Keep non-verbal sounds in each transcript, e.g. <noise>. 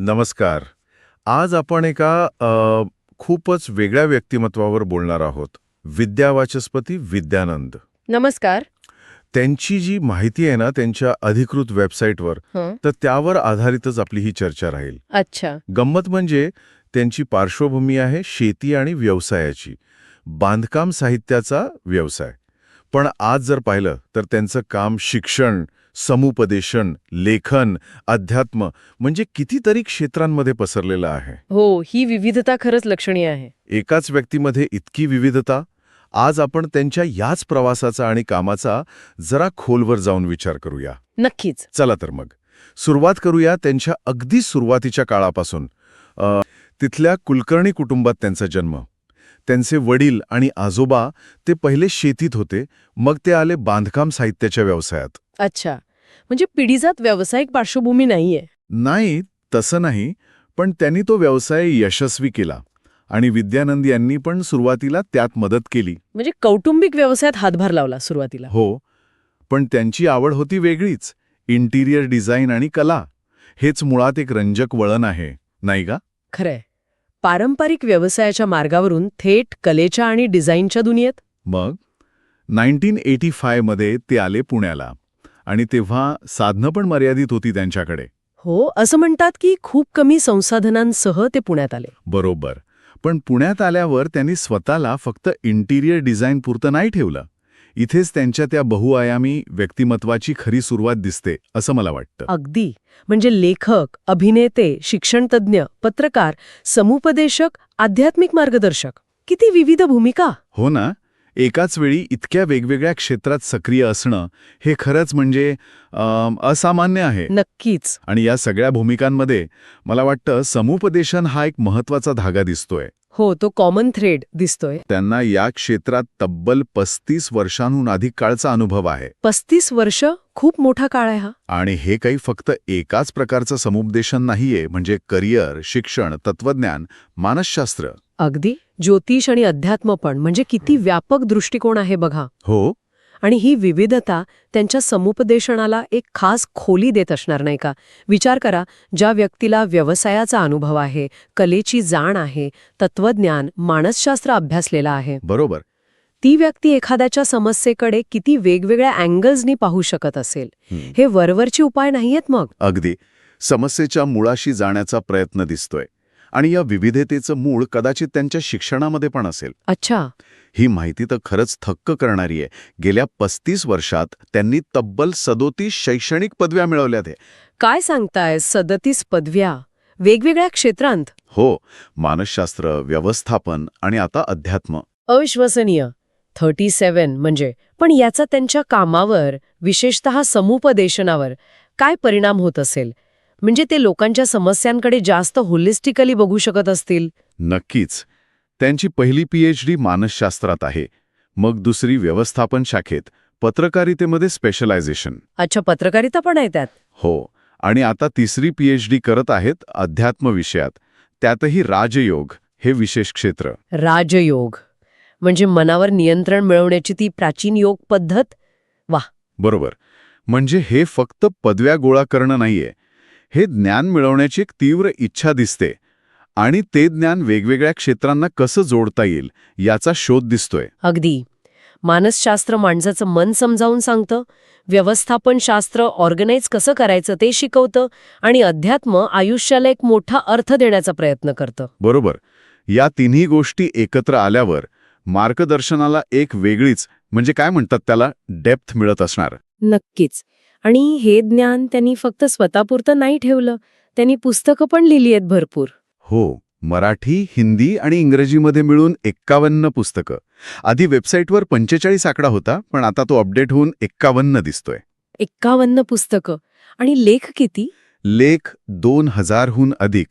नमस्कार. आज आपण एका खूपच वेगळ्या व्यक्तिमत्वावर बोलणार आहोत. विद्यावाचस्पती विद्यानंद. नमस्कार. त्यांची जी माहिती आहे ना त्यांच्या अधिकृत वेबसाईटवर तर त्यावर आधारितच आपली ही चर्चा राहील. अच्छा. गंमत म्हणजे त्यांची पार्श्वभूमी आहे शेती आणि व्यवसायाची. बांधकाम साहित्याचा व्यवसाय. पण आज जर पाहिलं तर त्यांचं काम शिक्षण समुपदेशन लेखन अध्यात्म म्हणजे कितीतरी क्षेत्रांमध्ये पसरलेलं आहे. हो ही विविधता खरंच लक्षणीय आहे. एकाच व्यक्तीमध्ये इतकी विविधता आज आपण त्यांच्या याच प्रवासाचा आणि कामाचा जरा खोलवर जाऊन विचार करूया. नक्कीच. चला तर मग. सुरुवात करूया त्यांच्या अगदी सुरुवातीच्या काळापासून. अ, तिथल्या कुलकर्णी कुटुंबात त्यांचा जन्म. त्यांचे वडील आणि आजोबा ते पहिले शेतीत होते मग ते आले बांधकाम साहित्याच्या व्यवसायात. अच्छा. म्हणजे पिढीजात व्यावसायिक पार्श्वभूमी नाहीये. नाही तसं नाही पण त्यांनी तो व्यवसाय यशस्वी केला आणि विद्यानंद यांनी पण सुरुवातीला त्यात मदत केली. म्हणजे कौटुंबिक व्यवसायात हातभार लावला सुरुवातीला. हो पण त्यांची आवड होती वेगळीच इंटिरियर डिझाईन आणि कला. हेच मुळात एक रंजक वळण आहे नाही का? खरंय. पारंपरिक व्यवसायाच्या मार्गावरून थेट कलेच्या आणि डिझाईनच्या दुनियेत? मग? नाईन्टीन एटी फायमध्ये ते आले पुण्याला. आणि तेव्हा साधनं पण मर्यादित होती त्यांच्याकडे. हो असं म्हणतात की खूप कमी संसाधनांसह ते पुण्यात आले. बरोबर. पण पुण्यात आल्यावर त्यांनी स्वतःला फक्त इंटिरियर डिझाईन पुरतं नाही ठेवलं. इथेच त्यांच्या त्या बहुआयामी व्यक्तिमत्वाची खरी सुरुवात दिसते असं मला वाटतं. अगदी. म्हणजे लेखक अभिनेते शिक्षणतज्ञ पत्रकार समुपदेशक आध्यात्मिक मार्गदर्शक. किती विविध भूमिका. हो ना. एकाच वेळी इतक्या वेगवेगळ्या क्षेत्रात सक्रिय असणं हे खरंच म्हणजे असामान्य आहे. नक्कीच. आणि या सगळ्या भूमिकांमध्ये मला वाटतं समुपदेशन हा एक महत्त्वाचा धागा दिसतोय. हो तो कॉमन थ्रेड दिसतोय. त्यांना या क्षेत्रात तब्बल पस्तीस वर्षांहून अधिक काळचा अनुभव आहे. पस्तीस वर्ष? खूप मोठा काळ आहे हा. आणि हे काही फक्त एकाच प्रकारचं समुपदेशन नाहीये म्हणजे करिअर शिक्षण तत्वज्ञान मानसशास्त्र. अगदी ज्योतिष आणि अध्यात्म पण म्हणजे किती व्यापक दृष्टिकोन आहे बघा. हो. आणि ही विविधता त्यांच्या समुपदेशनाला एक खास खोली देत असणार नाही का? विचार करा ज्या व्यक्तीला व्यवसायाचा अनुभव आहे कलेची जाण आहे तत्वज्ञान मानसशास्त्र अभ्यासलेला आहे. बरोबर. ती व्यक्ती एखाद्याच्या समस्येकडे किती वेगवेगळ्या अँगल्सनी पाहू शकत असेल. हं. हे वरवरची उपाय नाहीयेत मग? अगदी. समस्येच्या मुळाशी जाण्याचा प्रयत्न दिसतोय. आणि या विविधतेचं मूळ कदाचित त्यांच्या शिक्षणामध्ये पण असेल. अच्छा. ही माहिती तर खरंच थक्क करणारी आहे. गेल्या पस्तीस वर्षात त्यांनी तब्बल सदोतीस शैक्षणिक पदव्या मिळवल्यात आहे. काय सांगताय? सदतीस पदव्या? वेगवेगळ्या क्षेत्रांत? हो मानसशास्त्र व्यवस्थापन आणि आता अध्यात्म. अविश्वसनीय. थर्टी सेवन म्हणजे. पण याचा त्यांच्या कामावर विशेषतः समुपदेशनावर काय परिणाम होत असेल? म्हणजे ते लोकांच्या समस्यांकडे जास्त होलिस्टिकली बघू शकत असतील? नक्कीच. त्यांची पहिली पीएच डी मानसशास्त्रात आहे. मग दुसरी व्यवस्थापन शाखेत पत्रकारितेमध्ये स्पेशलायझेशन अच्छा पत्रकारिता पण आहे त्यात? हो. आणि आता तिसरी पीएच डी करत आहेत अध्यात्म विषयात. त्यातही राजयोग हे विशेष क्षेत्र. राजयोग. म्हणजे मनावर नियंत्रण मिळवण्याची ती प्राचीन योग पद्धत? बरोबर. म्हणजे हे फक्त पदव्या गोळा करणं नाहीये. हे ज्ञान मिळवण्याची एक तीव्र इच्छा दिसते. आणि ते ज्ञान वेगवेगळ्या क्षेत्रांना कसं जोडता येईल याचा शोध दिसतोय. अगदी. मानसशास्त्र माणसाचं मन समजावून सांगतं. व्यवस्थापन शास्त्र ऑर्गनाईज कसं करायचं ते शिकवतं. आणि अध्यात्म आयुष्याला एक मोठा अर्थ देण्याचा प्रयत्न करतं. बरोबर. या तिन्ही गोष्टी एकत्र आल्यावर मार्गदर्शनाला एक वेगळीच म्हणजे काय म्हणतात त्याला डेप्थ मिळत असणार. नक्कीच. आणि हे ज्ञान त्यांनी फक्त स्वतःपुरतं नाही ठेवलं त्यांनी पुस्तकं पण लिहिली आहेत भरपूर. हो मराठी हिंदी आणि इंग्रजीमध्ये मिळून एक्कावन्न पुस्तकं. आधी वेबसाईटवर पंचेचाळीस आकडा होता पण आता तो अपडेट होऊन एक्कावन्न दिसतोय. एक्कावन्न पुस्तकं. आणि लेख किती? लेख दोन हजारहून अधिक.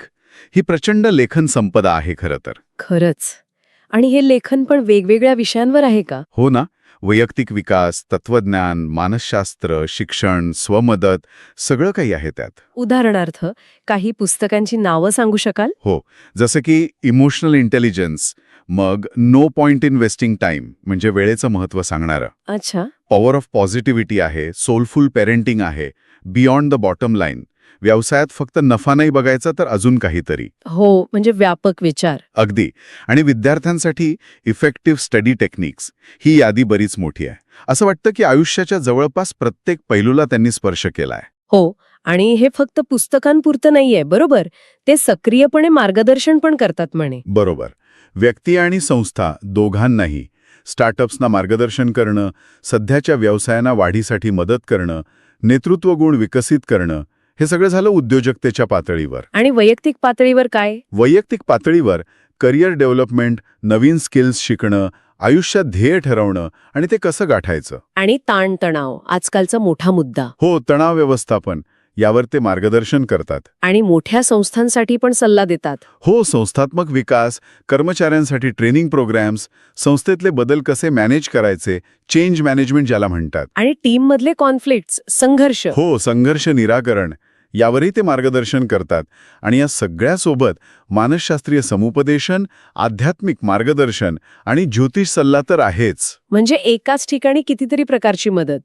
ही प्रचंड लेखन संपदा आहे खरं तर. खरंच. आणि हे लेखन पण वेगवेगळ्या विषयांवर आहे का? हो ना. वैयक्तिक विकास तत्वज्ञान मानसशास्त्र शिक्षण स्वमदत सगळं काही आहे त्यात. उदाहरणार्थ काही पुस्तकांची नावं सांगू शकाल? हो. जसं की इमोशनल इंटेलिजन्स मग no point in wasting time म्हणजे वेळेचं महत्त्व सांगणारं. अच्छा. पॉवर ऑफ पॉझिटिव्हिटी आहे सोलफुल पेरेंटिंग आहे बियॉन्ड द बॉटम लाईन. व्यवसायात फक्त नफा नाही बघायचा तर अजून काहीतरी. हो म्हणजे व्यापक विचार. अगदी. आणि विद्यार्थ्यांसाठी इफेक्टिव्ह स्टडी टेक्निक्स ही यादी बरीच मोठी आहे. असं वाटतं की आयुष्याच्या जवळपास प्रत्येक पैलूला त्यांनी स्पर्श केलाय. हो आणि हे फक्त पुस्तकांपुरतं नाहीये बरोबर? ते सक्रियपणे मार्गदर्शन पण करतात म्हणे. बरोबर. व्यक्ती आणि संस्था दोघांनाही स्टार्टअप्सना मार्गदर्शन करणं सध्याच्या व्यवसायांना वाढीसाठी मदत करणं नेतृत्व गुण विकसित करणं हे सगळं झालं उद्योजकतेच्या पातळीवर. आणि वैयक्तिक पातळीवर काय? वैयक्तिक पातळीवर करिअर डेव्हलपमेंट नवीन स्किल्स शिकणं आयुष्यात ध्येय ठरवणं आणि ते कसं गाठायचं? आणि ताणतणाव आजकालचा मोठा मुद्दा. हो तणाव व्यवस्थापन यावर ते मार्गदर्शन करतात. आणि मोठ्या संस्थांसाठी पण सल्ला देतात. हो संस्थात्मक विकास कर्मचाऱ्यांसाठी ट्रेनिंग प्रोग्रॅम्स संस्थेतले बदल कसे मॅनेज करायचे चेंज मॅनेजमेंट ज्याला म्हणतात. आणि टीममधले कॉन्फ्लिक्ट्स संघर्ष. हो संघर्ष निराकरण यावरही ते मार्गदर्शन करतात. आणि या सगळ्यासोबत मानसशास्त्रीय समुपदेशन आध्यात्मिक मार्गदर्शन आणि ज्योतिष सल्ला तर आहेच. म्हणजे एकाच ठिकाणी कितीतरी प्रकारची मदत.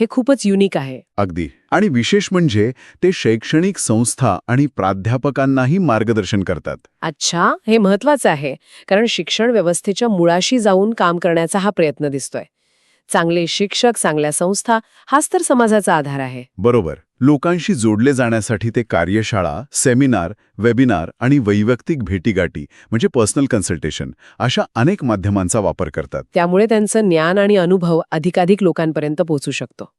हे खूपच युनिक आहे. अगदी. आणि विशेष म्हणजे ते शैक्षणिक संस्था आणि प्राध्यापकांनाही मार्गदर्शन करतात. अच्छा हे महत्वाचं आहे. कारण शिक्षण व्यवस्थेच्या मुळाशी जाऊन काम करण्याचा हा प्रयत्न दिसतोय. चांगले शिक्षक चांगल्या संस्था हाच तर समाजाचा आधार आहे. बरोबर. लोकांशी जोडले जाण्यासाठी ते कार्यशाळा सेमिनार वेबिनार आणि वैयक्तिक भेटीगाठी म्हणजे पर्सनल कन्सल्टेशन अशा अनेक माध्यमांचा वापर करतात. त्यामुळे त्यांचं ज्ञान आणि अनुभव अधिकाधिक लोकांपर्यंत पोहोचू शकतो.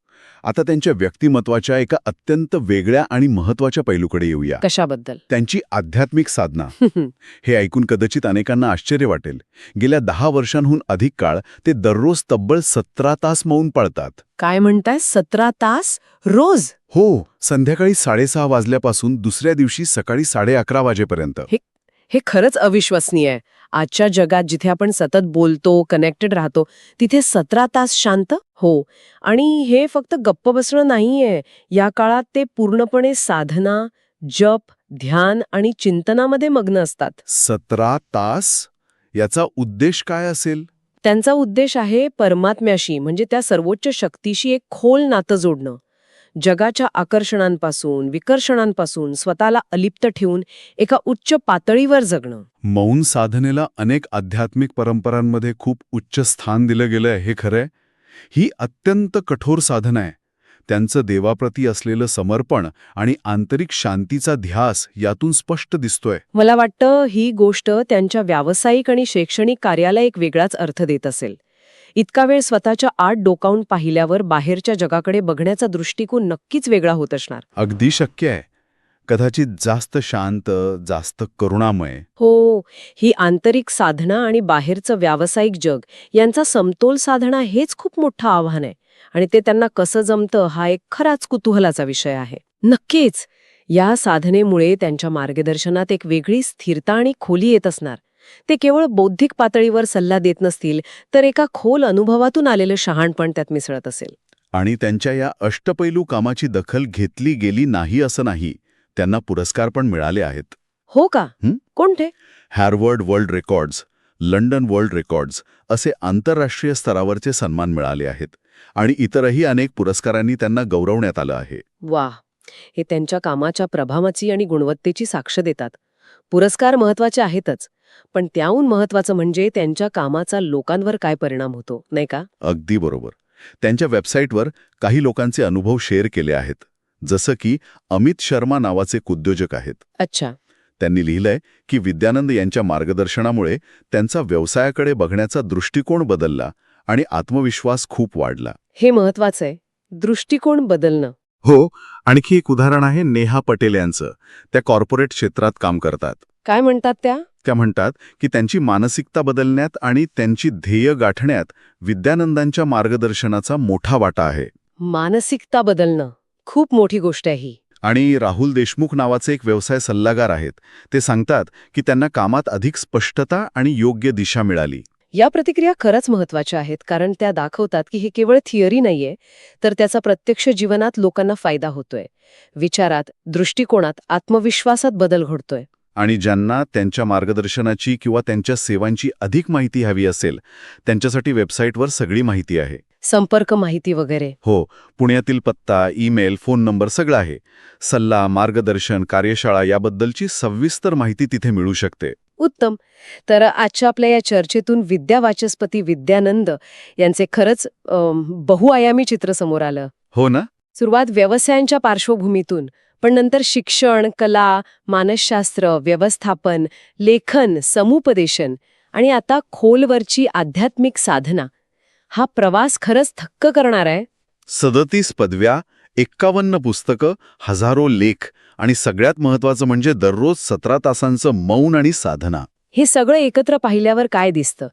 आता त्यांच्या व्यक्तिमत्वाच्या एका अत्यंत वेगळ्या आणि महत्त्वाच्या पैलूकडे येऊया. कशाबद्दल? त्यांची आध्यात्मिक साधना. <laughs> हे ऐकून कदाचित अनेकांना आश्चर्य वाटेल. गेल्या दहा वर्षांहून अधिक काळ ते दररोज तब्बल सतरा तास मौन पाळतात. काय म्हणताय? सतरा तास? रोज? हो संध्याकाळी साडेसहा वाजल्यापासून दुसऱ्या दिवशी सकाळी साडे अकरा वाजेपर्यंत. हे खरंच अविश्वसनीय आहे. आजच्या जगात जिथे आपण सतत बोलतो कनेक्टेड राहतो तिथे सतरा तास शांत? हो. आणि हे फक्त गप्प बसणं नाहीये. या काळात ते पूर्णपणे साधना जप ध्यान आणि चिंतनामध्ये मग्न असतात. सतरा तास? याचा उद्देश काय असेल? त्यांचा उद्देश आहे परमात्म्याशी म्हणजे त्या सर्वोच्च शक्तीशी एक खोल नातं जोडणं. जगाच्या आकर्षणांपासून विकर्षणांपासून स्वतःला अलिप्त ठेवून एका उच्च पातळीवर जगणं. मौन साधनेला अनेक आध्यात्मिक परंपरांमध्ये खूप उच्च स्थान दिलं गेलंय हे खरंय? ही अत्यंत कठोर साधना आहे. त्यांचं देवाप्रती असलेलं समर्पण आणि आंतरिक शांतीचा ध्यास यातून स्पष्ट दिसतोय. मला वाटतं ही गोष्ट त्यांच्या व्यावसायिक आणि शैक्षणिक कार्याला एक वेगळाच अर्थ देत असेल. इतका वेळ स्वतःच्या आत डोकावून पाहिल्यावर बाहेरच्या जगाकडे बघण्याचा दृष्टिकोन नक्कीच वेगळा होत असणार. अगदी शक्य आहे. कदाचित जास्त शांत जास्त करुणामय. हो ही आंतरिक साधना आणि बाहेरचं व्यावसायिक जग यांचा समतोल साधणं हेच खूप मोठं आव्हान आहे. आणि ते त्यांना कसं जमतं हा एक खराच कुतूहलाचा विषय आहे. नक्कीच या साधनेमुळे त्यांच्या मार्गदर्शनात एक वेगळी स्थिरता आणि खोली येत असणार. ते केवळ बौद्धिक पातळीवर सल्ला देत नसतील तर एका खोल अनुभवातून आलेलं शहाणपण त्यात मिसळत असेल. आणि त्यांच्या या अष्टपैलू कामाची दखल घेतली गेली नाही असं नाही. त्यांना पुरस्कार पण मिळाले आहेत. हो का? कोणते? Harvard world records London world records असे आंतरराष्ट्रीय स्तरावरचे सन्मान मिळाले आहेत आणि इतरही अनेक पुरस्कारांनी त्यांना गौरवण्यात आलं आहे. वा हे त्यांच्या कामाच्या प्रभावाची आणि गुणवत्तेची साक्ष देतात. पुरस्कार महत्त्वाचे आहेतच पण त्याहून महत्वाचं म्हणजे त्यांच्या कामाचा लोकांवर काय परिणाम होतो नाही का? अगदी बरोबर. त्यांच्या वेबसाईटवर काही लोकांचे अनुभव शेअर केले आहेत. जसं की अमित शर्मा नावाचे एक उद्योजक आहेत. अच्छा. त्यांनी लिहिलंय की विद्यानंद यांच्या मार्गदर्शनामुळे त्यांचा व्यवसायाकडे बघण्याचा दृष्टिकोन बदलला आणि आत्मविश्वास खूप वाढला. हे महत्वाचं आहे दृष्टिकोन बदलणं. हो आणखी एक उदाहरण आहे नेहा पटेल यांचं. त्या कॉर्पोरेट क्षेत्रात काम करतात. काय म्हणतात त्या? त्या म्हणतात की त्यांची मानसिकता बदलण्यात आणि त्यांची ध्येय गाठण्यात विद्यानंदांच्या मार्गदर्शनाचा मोठा वाटा आहे. मानसिकता बदलणं. खूप मोठी गोष्ट आहे ही. आणि राहुल देशमुख नावाचे एक व्यवसाय सल्लागार आहेत. ते सांगतात की त्यांना कामात अधिक स्पष्टता आणि योग्य दिशा मिळाली. या प्रतिक्रिया खरंच महत्त्वाच्या आहेत कारण त्या दाखवतात की हे केवळ थिअरी नाहीये तर त्याचा प्रत्यक्ष जीवनात लोकांना फायदा होतोय. विचारात दृष्टिकोनात आत्मविश्वासात बदल घडतोय. आणि ज्यांना त्यांच्या मार्गदर्शनाची किंवा त्यांच्या सेवांची अधिक माहिती हवी असेल त्यांच्यासाठी वेबसाईटवर सगळी माहिती आहे. संपर्क माहिती वगैरे. हो पुण्यातील पत्ता ईमेल फोन नंबर सगळं आहे. सल्ला मार्गदर्शन कार्यशाळा याबद्दलची सविस्तर माहिती तिथे मिळू शकते. उत्तम. तर आजच्या आपल्या या चर्चेतून विद्यावाचस्पती विद्यानंद यांचे खरंच बहुआयामी चित्र समोर आलं. हो ना? सुरुवात व्यवसायांच्या पार्श्वभूमीतून पण नंतर शिक्षण कला मानसशास्त्र व्यवस्थापन लेखन समुपदेशन आणि आता खोलवरची आध्यात्मिक साधना हा प्रवास खरंच थक्क करणार आहे. सदतीस पदव्या एक्कावन्न पुस्तकं हजारो लेख आणि सगळ्यात महत्वाचं म्हणजे दररोज सतरा तासांचं मौन आणि साधना. हे सगळं एकत्र पाहिल्यावर काय दिसतं?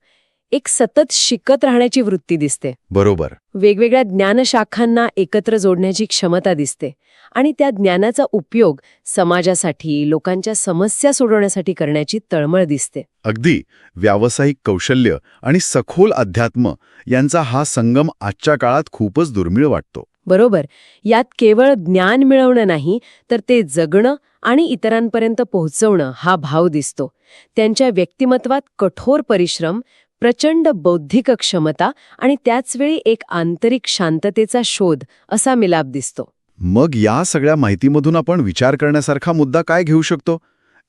एक सतत शिकत राहण्याची वृत्ती दिसते. बरोबर. वेगवेगळ्या ज्ञानशाखांना एकत्र जोडण्याची क्षमता दिसते आणि त्या ज्ञानाचा उपयोग समाजासाठी लोकांच्या समस्या सोडवण्यासाठी करण्याची तळमळ दिसते. अगदी. व्यावसायिक कौशल्य आणि सखोल अध्यात्म यांचा हा संगम आजच्या काळात खूपच दुर्मिळ वाटतो. बरोबर. यात केवळ ज्ञान मिळवणं नाही तर ते जगणं आणि इतरांपर्यंत पोहोचवणं हा भाव दिसतो. त्यांच्या व्यक्तिमत्वात कठोर परिश्रम प्रचंड बौद्धिक क्षमता आणि त्याचवेळी एक आंतरिक शांततेचा शोध असा मिलाप दिसतो. मग या सगळ्या माहितीमधून आपण विचार करण्यासारखा मुद्दा काय घेऊ शकतो?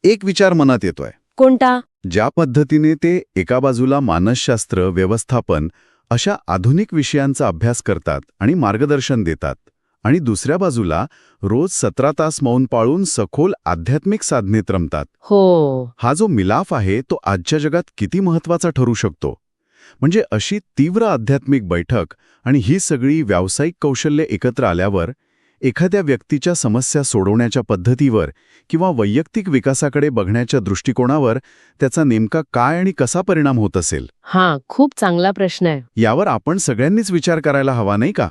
एक विचार मनात येतोय. कोणता? ज्या पद्धतीने ते एका बाजूला मानसशास्त्र व्यवस्थापन अशा आधुनिक विषयांचा अभ्यास करतात आणि मार्गदर्शन देतात. आणि दुसऱ्या बाजूला रोज सतरा तास मौन पाळून सखोल आध्यात्मिक साधनेत रमतात. हो. हा जो मिलाफ आहे तो आजच्या जगात किती महत्त्वाचा ठरू शकतो? म्हणजे अशी तीव्र आध्यात्मिक बैठक आणि ही सगळी व्यावसायिक कौशल्य एकत्र आल्यावर एखाद्या व्यक्तीच्या समस्या सोडवण्याच्या पद्धतीवर किंवा वैयक्तिक विकासाकडे बघण्याच्या दृष्टिकोनावर त्याचा नेमका काय आणि कसा परिणाम होत असेल? हा खूप चांगला प्रश्न आहे. यावर आपण सगळ्यांनीच विचार करायला हवा नाही का?